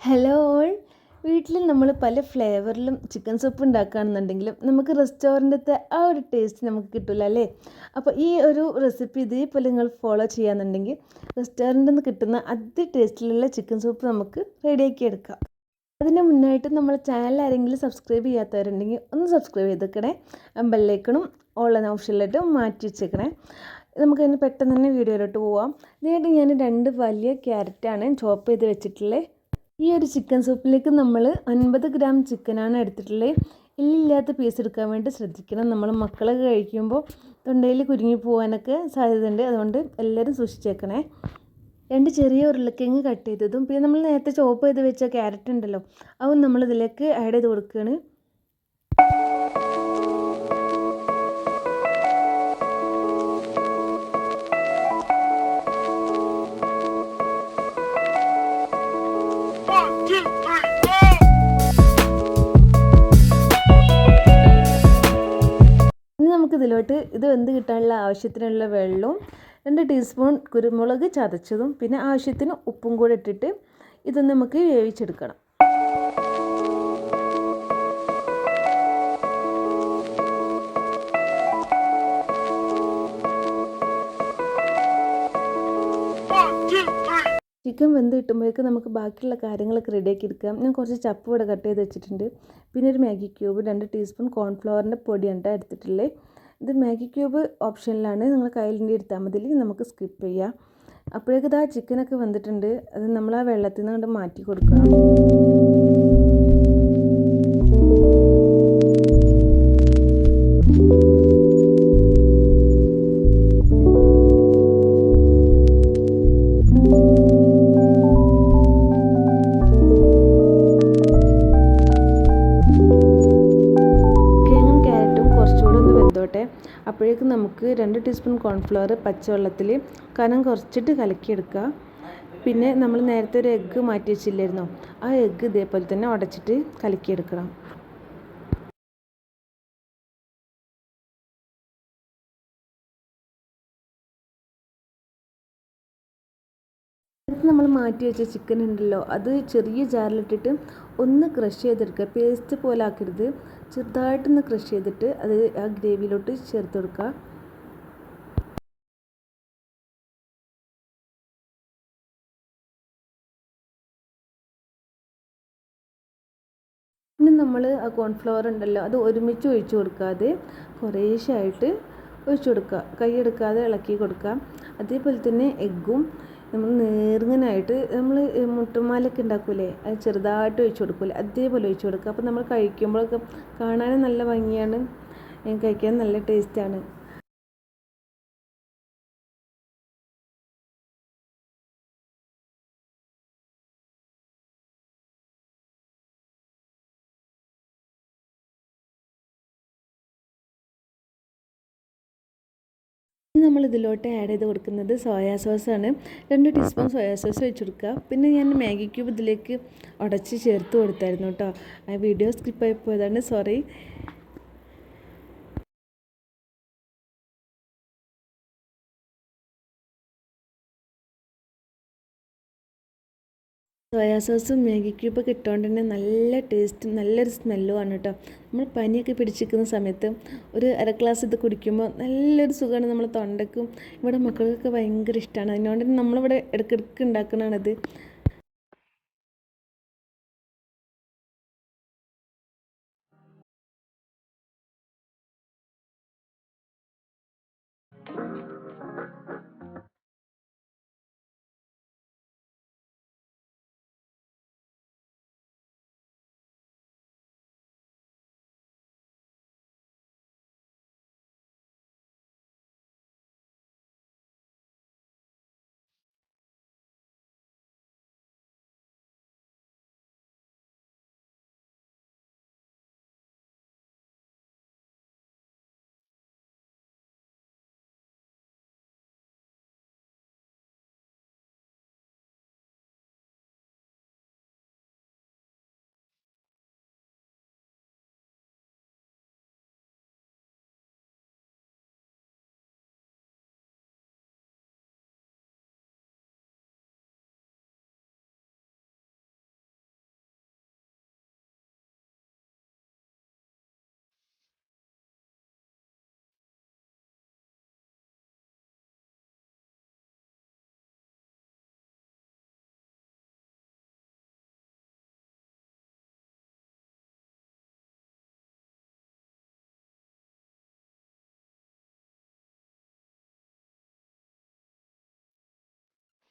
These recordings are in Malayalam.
ഹലോ ഓൾ വീട്ടിൽ നമ്മൾ പല ഫ്ലേവറിലും ചിക്കൻ സൂപ്പ് ഉണ്ടാക്കുകയാണെന്നുണ്ടെങ്കിലും നമുക്ക് റെസ്റ്റോറന്റത്തെ ആ ഒരു ടേസ്റ്റ് നമുക്ക് കിട്ടില്ല അല്ലേ? അപ്പോൾ ഈ ഒരു റെസിപ്പി ഇതേപോലെ നിങ്ങൾ ഫോളോ ചെയ്യാന്നുണ്ടെങ്കിൽ റെസ്റ്റോറന്റിൽ നിന്ന് കിട്ടുന്ന അതേ ടേസ്റ്റിലുള്ള ചിക്കൻ സൂപ്പ് നമുക്ക് റെഡിയാക്കി എടുക്കാം. അതിന് മുന്നായിട്ട് നമ്മൾ ചാനൽ ആരെങ്കിലും സബ്സ്ക്രൈബ് ചെയ്യാത്തവരുണ്ടെങ്കിൽ ഒന്ന് സബ്സ്ക്രൈബ് ചെയ്തേക്കണേ. ബെല്ലേക്കണും ഓൺലൈൻ ഓപ്ഷനിലായിട്ട് മാറ്റി വെച്ചേക്കണേ. നമുക്ക് അതിന് പെട്ടെന്ന് തന്നെ വീഡിയോയിലോട്ട് പോവാം. ഇതിനായിട്ട് ഞാൻ രണ്ട് വലിയ ക്യാരറ്റാണ് ചോപ്പ് ചെയ്ത് വെച്ചിട്ടുള്ളത് ഈ ഒരു ചിക്കൻ സൂപ്പിലേക്ക് നമ്മൾ അൻപത് ഗ്രാം ചിക്കനാണ് എടുത്തിട്ടുള്ളത് എല്ലില്ലാത്ത പീസ് എടുക്കാൻ വേണ്ടി ശ്രദ്ധിക്കണം. നമ്മൾ മക്കളൊക്കെ കഴിക്കുമ്പോൾ തൊണ്ടയിൽ കുരുങ്ങി പോകാനൊക്കെ സാധ്യതയുണ്ട്. അതുകൊണ്ട് എല്ലാവരും സൂക്ഷിച്ചേക്കണേ. രണ്ട് ചെറിയ ഉരുളക്കിഴങ്ങ് കട്ട് ചെയ്തതും പിന്നെ നമ്മൾ നേരത്തെ ചോപ്പ് ചെയ്ത് വെച്ച ക്യാരറ്റ് ഉണ്ടല്ലോ അതും നമ്മൾ ഇതിലേക്ക് ആഡ് ചെയ്ത് കൊടുക്കുകയാണ് ഇതിലോട്ട് ഇത് വെന്ത് കിട്ടാനുള്ള ആവശ്യത്തിനുള്ള വെള്ളവും രണ്ട് ടീസ്പൂൺ കുരുമുളക് ചതച്ചതും പിന്നെ ആവശ്യത്തിന് ഉപ്പും കൂടെ ഇട്ടിട്ട് ഇത് നമുക്ക് വേവിച്ചെടുക്കണം. ചിക്കൻ വെന്ത് കിട്ടുമ്പോഴേക്ക് നമുക്ക് ബാക്കിയുള്ള കാര്യങ്ങളൊക്കെ റെഡിയാക്കി എടുക്കാം. ഞാൻ കുറച്ച് ചപ്പ് ഇവിടെ കട്ട് ചെയ്ത് വെച്ചിട്ടുണ്ട്. പിന്നെ ഒരു മാഗി ക്യൂബ് രണ്ട് ടീസ്പൂൺ കോൺഫ്ലവറിന്റെ പൊടിയാണ് എടുത്തിട്ടുള്ളത്. ഇത് മാഗി ക്യൂബ് ഓപ്ഷനിലാണ്. നിങ്ങൾ കയ്യിലിന്റെ എടുത്താൽ മതി. നമുക്ക് സ്കിപ്പ് ചെയ്യാം. അപ്പോഴേക്കും ഇതാ ചിക്കനൊക്കെ വന്നിട്ടുണ്ട്. അത് നമ്മൾ ആ വെള്ളത്തിൽ നിന്ന് മാറ്റി കൊടുക്കണം. നമുക്ക് രണ്ട് ടീസ്പൂൺ കോൺഫ്ലവർ പച്ചവെള്ളത്തിൽ കനം കുറച്ചിട്ട് കലക്കിയെടുക്കുക. പിന്നെ നമ്മൾ നേരത്തെ ഒരു എഗ്ഗ് മാറ്റി വെച്ചില്ലായിരുന്നോ? ആ എഗ്ഗ് ഇതേപോലെ തന്നെ ഉടച്ചിട്ട് കലക്കിയെടുക്കണം. നമ്മൾ മാറ്റി വെച്ച ചിക്കൻ ഉണ്ടല്ലോ അത് ചെറിയ ജാറിലിട്ടിട്ട് ഒന്ന് ക്രഷ് ചെയ്തെടുക്കുക. പേസ്റ്റ് പോലെ ആക്കരുത് ചെറുതായിട്ടൊന്ന് ക്രഷ് ചെയ്തിട്ട് അത് ആ ഗ്രേവിയിലോട്ട് ചേർത്ത് കൊടുക്കുക. നമ്മൾ ആ കോൺഫ്ലവർ ഉണ്ടല്ലോ അത് ഒരുമിച്ച് ഒഴിച്ചു കൊടുക്കാതെ കുറേശായിട്ട് ഒഴിച്ചു കൊടുക്കുക. കൈ എടുക്കാതെ ഇളക്കി കൊടുക്കുക. അതേപോലെ തന്നെ എഗ്ഗും നമ്മൾ നേർങ്ങനായിട്ട് നമ്മൾ മുട്ടുമാലൊക്കെ ഉണ്ടാക്കൂലേ അത് ചെറുതായിട്ട് ഒഴിച്ചു കൊടുക്കൂലേ അതേപോലെ ഒഴിച്ചു കൊടുക്കുക. അപ്പോൾ നമ്മൾ കഴിക്കുമ്പോഴൊക്കെ കാണാനും നല്ല ഭംഗിയാണ്. കഴിക്കാൻ നല്ല ടേസ്റ്റാണ് നമ്മൾ ഇതിലോട്ട് ആഡ് ചെയ്ത് കൊടുക്കുന്നത് സോയാ സോസാണ് രണ്ട് ടീസ്പൂൺ സോയാ സോസ് വെച്ച് കൊടുക്കുക പിന്നെ ഞാൻ മാഗി ക്യൂബ് ഇതിലേക്ക് ഉടച്ച് ചേർത്ത് കൊടുത്തായിരുന്നു കേട്ടോ. ആ വീഡിയോ സ്കിപ്പായി പോയതാണ്. സോറി സോയാ സോസും മാഗി ക്യൂബൊക്കെ ഇട്ടുകൊണ്ട് തന്നെ നല്ല ടേസ്റ്റും നല്ലൊരു സ്മെല്ലുമാണ് കേട്ടോ നമ്മൾ പനിയൊക്കെ പിടിച്ചിരിക്കുന്ന സമയത്ത് ഒരു അര ഗ്ലാസ് ഇത് കുടിക്കുമ്പോൾ നല്ലൊരു സുഖമാണ് നമ്മൾ തൊണ്ടയ്ക്കും ഇവിടെ മക്കൾക്കൊക്കെ ഭയങ്കര ഇഷ്ടമാണ് അതിനോണ്ട് നമ്മളിവിടെ ഇടയ്ക്കിടയ്ക്ക് ഉണ്ടാക്കുന്നതാണത്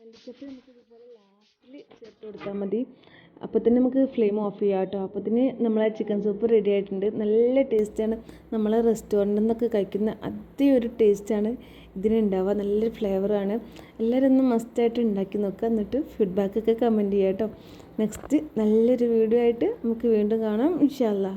മല്ലിച്ചപ്പ് നമുക്ക് ഇതുപോലെ ലാസ്റ്റിൽ ചേർത്ത് കൊടുത്താൽ മതി. അപ്പോൾ തന്നെ നമുക്ക് ഫ്ലെയിം ഓഫ് ചെയ്യാം കേട്ടോ അപ്പോൾ തന്നെ നമ്മളെ ചിക്കൻ സൂപ്പ് റെഡി ആയിട്ടുണ്ട്. നല്ല ടേസ്റ്റാണ് നമ്മൾ റെസ്റ്റോറന്റിൽ നിന്നൊക്കെ കഴിക്കുന്ന അതേ ഒരു ടേസ്റ്റാണ് ഇതിനുണ്ടാവുക. നല്ലൊരു ഫ്ലേവറാണ് എല്ലാവരും ഒന്ന് മസ്റ്റായിട്ട് ഉണ്ടാക്കി നോക്കുക. എന്നിട്ട് ഫീഡ്ബാക്കൊക്കെ കമന്റ് ചെയ്യാം കേട്ടോ നെക്സ്റ്റ് നല്ലൊരു വീഡിയോ ആയിട്ട് നമുക്ക് വീണ്ടും കാണാം. ഇൻഷാല്ലാ